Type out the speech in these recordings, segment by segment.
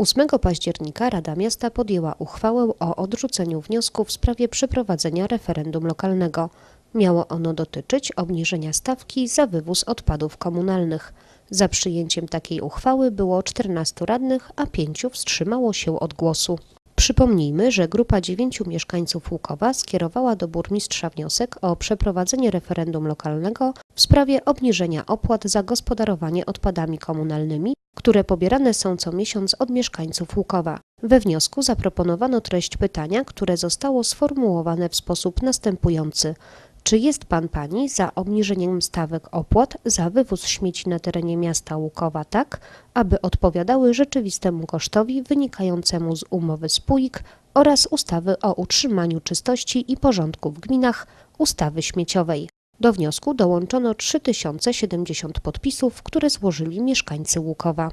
8 października Rada Miasta podjęła uchwałę o odrzuceniu wniosku w sprawie przeprowadzenia referendum lokalnego. Miało ono dotyczyć obniżenia stawki za wywóz odpadów komunalnych. Za przyjęciem takiej uchwały było 14 radnych, a 5 wstrzymało się od głosu. Przypomnijmy, że grupa dziewięciu mieszkańców Łukowa skierowała do burmistrza wniosek o przeprowadzenie referendum lokalnego w sprawie obniżenia opłat za gospodarowanie odpadami komunalnymi, które pobierane są co miesiąc od mieszkańców Łukowa. We wniosku zaproponowano treść pytania, które zostało sformułowane w sposób następujący. Czy jest pan pani za obniżeniem stawek opłat za wywóz śmieci na terenie miasta Łukowa tak, aby odpowiadały rzeczywistemu kosztowi wynikającemu z umowy spółek oraz ustawy o utrzymaniu czystości i porządku w gminach, ustawy śmieciowej? Do wniosku dołączono 3070 podpisów, które złożyli mieszkańcy Łukowa.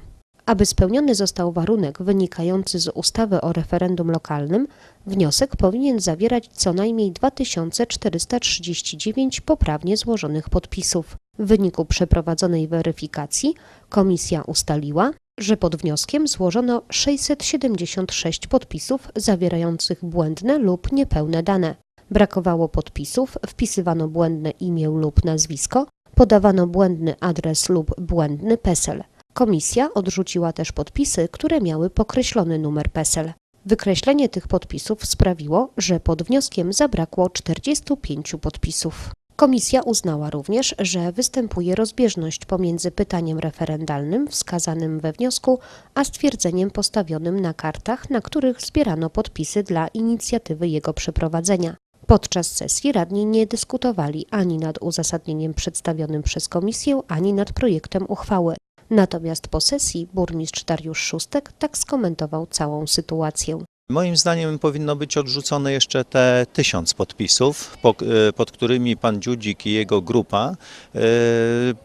Aby spełniony został warunek wynikający z ustawy o referendum lokalnym, wniosek powinien zawierać co najmniej 2439 poprawnie złożonych podpisów. W wyniku przeprowadzonej weryfikacji komisja ustaliła, że pod wnioskiem złożono 676 podpisów zawierających błędne lub niepełne dane. Brakowało podpisów, wpisywano błędne imię lub nazwisko, podawano błędny adres lub błędny PESEL. Komisja odrzuciła też podpisy, które miały pokreślony numer PESEL. Wykreślenie tych podpisów sprawiło, że pod wnioskiem zabrakło 45 podpisów. Komisja uznała również, że występuje rozbieżność pomiędzy pytaniem referendalnym wskazanym we wniosku, a stwierdzeniem postawionym na kartach, na których zbierano podpisy dla inicjatywy jego przeprowadzenia. Podczas sesji radni nie dyskutowali ani nad uzasadnieniem przedstawionym przez komisję, ani nad projektem uchwały. Natomiast po sesji burmistrz Dariusz Szóstek tak skomentował całą sytuację. Moim zdaniem powinno być odrzucone jeszcze te tysiąc podpisów, po, e, pod którymi pan Dziudzik i jego grupa e,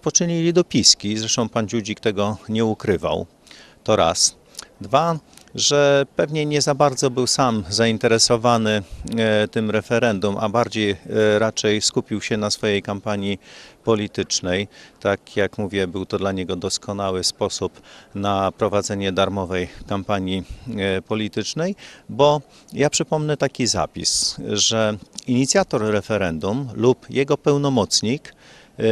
poczynili dopiski. Zresztą pan Dziudzik tego nie ukrywał. To raz. Dwa, że pewnie nie za bardzo był sam zainteresowany e, tym referendum, a bardziej e, raczej skupił się na swojej kampanii politycznej. Tak jak mówię, był to dla niego doskonały sposób na prowadzenie darmowej kampanii e, politycznej, bo ja przypomnę taki zapis, że inicjator referendum lub jego pełnomocnik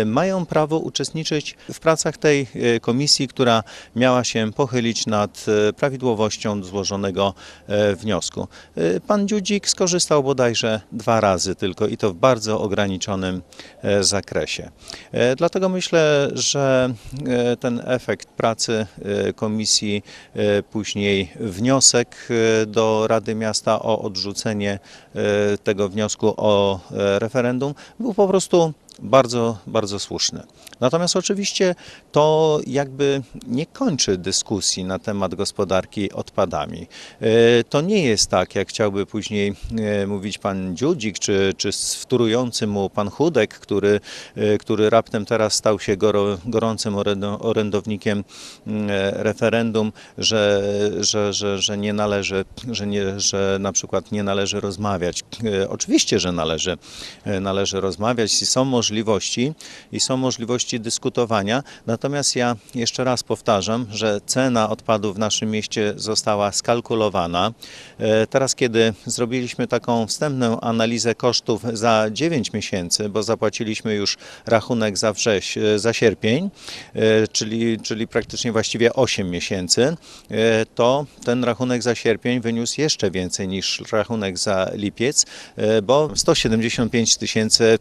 mają prawo uczestniczyć w pracach tej e, komisji, która miała się pochylić nad e, prawidłowością złożonego e, wniosku. E, Pan Dziudzik skorzystał bodajże dwa razy tylko i to w bardzo ograniczonym e, zakresie. E, Dlatego myślę, że e, ten efekt pracy e, komisji, e, później wniosek e, do Rady Miasta o odrzucenie e, tego wniosku o e, referendum był po prostu bardzo, bardzo słuszny. Natomiast oczywiście to jakby nie kończy dyskusji na temat gospodarki odpadami. E, To nie jest tak, jak chciałby później e, mówić pan Dziudzik, czy, czy wtórujący mu pan Chudek, który, e, który raptem teraz stał się gorącym orędo- orędownikiem referendum, że, że, że, że nie należy, że, nie, że na przykład nie należy rozmawiać. Oczywiście, że należy, należy rozmawiać i są możliwości, i są możliwości dyskutowania. Natomiast ja jeszcze raz powtarzam, że cena odpadów w naszym mieście została skalkulowana. E, Teraz, kiedy zrobiliśmy taką wstępną analizę kosztów za 9 miesięcy, bo zapłaciliśmy już rachunek za wrześ, e, za sierpień, e, czyli, czyli praktycznie właściwie 8 miesięcy, to ten rachunek za sierpień wyniósł jeszcze więcej niż rachunek za lipiec, bo 175 tysięcy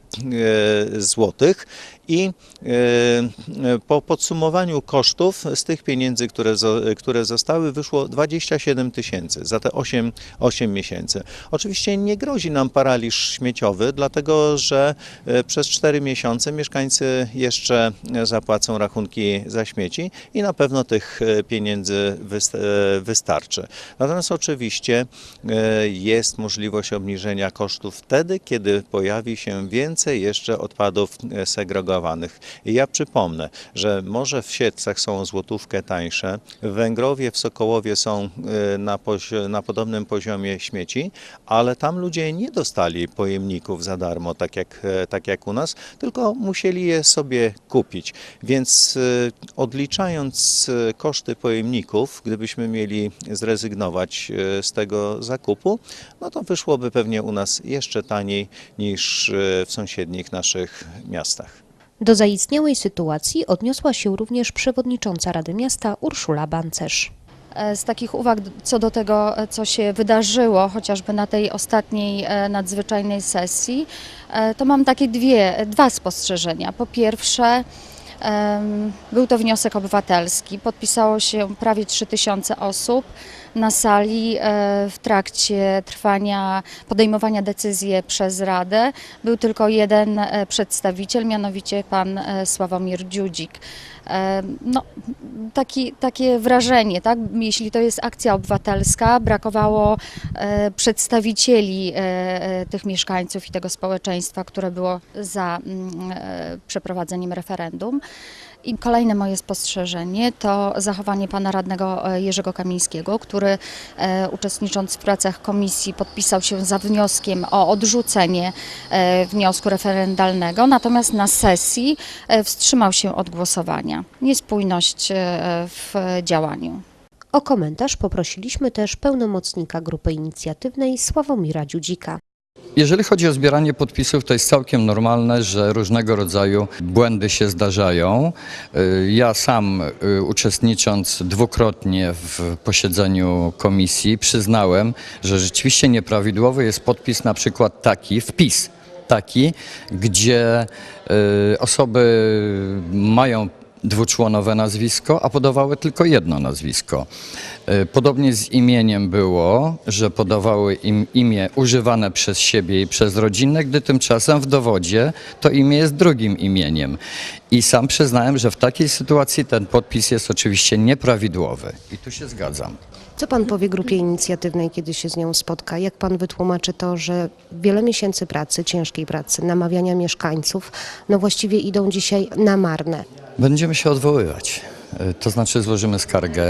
złotych i e, po podsumowaniu kosztów z tych pieniędzy, które, które zostały, wyszło 27 tysięcy za te 8, 8 miesięcy. Oczywiście nie grozi nam paraliż śmieciowy, dlatego że e, przez 4 miesiące mieszkańcy jeszcze zapłacą rachunki za śmieci i na pewno tych e, pieniędzy wyst- wystarczy. Natomiast oczywiście jest możliwość obniżenia kosztów wtedy, kiedy pojawi się więcej jeszcze odpadów odpadów e, segregowanych. I ja przypomnę, że może w Siedlcach są złotówkę tańsze, w Węgrowie, w Sokołowie są e, na, na podobnym poziomie śmieci, ale tam ludzie nie dostali pojemników za darmo, tak jak, e, tak jak u nas, tylko musieli je sobie kupić. Więc odliczając koszty pojemników, gdybyśmy mieli zrezygnować z tego zakupu, no to wyszłoby pewnie u nas jeszcze taniej niż w sąsiednich naszych miastach. Do zaistniałej sytuacji odniosła się również przewodnicząca Rady Miasta Urszula Bancerz. E, Z takich uwag co do tego, e, co się wydarzyło, chociażby na tej ostatniej e, nadzwyczajnej sesji, to mam takie dwie, dwa spostrzeżenia. Po pierwsze, był to wniosek obywatelski. Podpisało się prawie 3000 osób na sali e, w trakcie trwania, podejmowania decyzji przez Radę. Był tylko jeden e, przedstawiciel, mianowicie pan e, Sławomir Dziudzik. No, taki, takie wrażenie, tak? jeśli to jest akcja obywatelska, brakowało e, przedstawicieli e, e, tych mieszkańców i tego społeczeństwa, które było za mm, przeprowadzeniem referendum. I kolejne moje spostrzeżenie to zachowanie pana radnego e, Jerzego Kamińskiego, który e, uczestnicząc w pracach komisji podpisał się za wnioskiem o odrzucenie e, wniosku referendalnego, natomiast na sesji wstrzymał się od głosowania. Niespójność w działaniu. O komentarz poprosiliśmy też pełnomocnika grupy inicjatywnej Sławomira Dziudzika. Jeżeli chodzi o zbieranie podpisów, to jest całkiem normalne, że różnego rodzaju błędy się zdarzają. Y, Ja sam y, uczestnicząc dwukrotnie w posiedzeniu komisji przyznałem, że rzeczywiście nieprawidłowy jest podpis na przykład taki, wpis taki, gdzie y, osoby mają dwuczłonowe nazwisko, a podawały tylko jedno nazwisko. E, Podobnie z imieniem było, że podawały im imię używane przez siebie i przez rodzinę, gdy tymczasem w dowodzie to imię jest drugim imieniem. I sam przyznałem, że w takiej sytuacji ten podpis jest oczywiście nieprawidłowy. I tu się zgadzam. Co pan powie grupie inicjatywnej, kiedy się z nią spotka? Jak pan wytłumaczy to, że wiele miesięcy pracy, ciężkiej pracy, namawiania mieszkańców, no właściwie idą dzisiaj na marne? Będziemy się odwoływać. E, To znaczy złożymy skargę,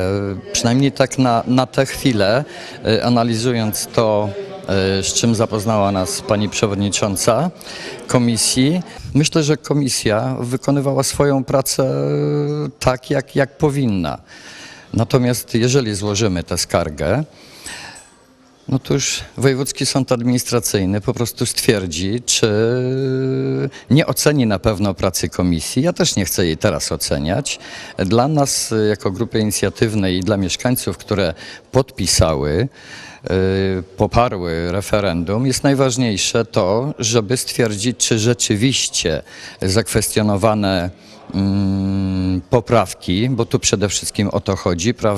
przynajmniej tak na, na tę chwilę, e, analizując to, e, z czym zapoznała nas pani przewodnicząca komisji. Myślę, że komisja wykonywała swoją pracę tak, jak, jak powinna. Natomiast jeżeli złożymy tę skargę, no to już Wojewódzki Sąd Administracyjny po prostu stwierdzi, czy nie oceni na pewno pracy komisji. Ja też nie chcę jej teraz oceniać. Dla nas, jako grupy inicjatywnej i dla mieszkańców, które podpisały, y, poparły referendum, jest najważniejsze to, żeby stwierdzić, czy rzeczywiście zakwestionowane mm, poprawki, bo tu przede wszystkim o to chodzi, prawda?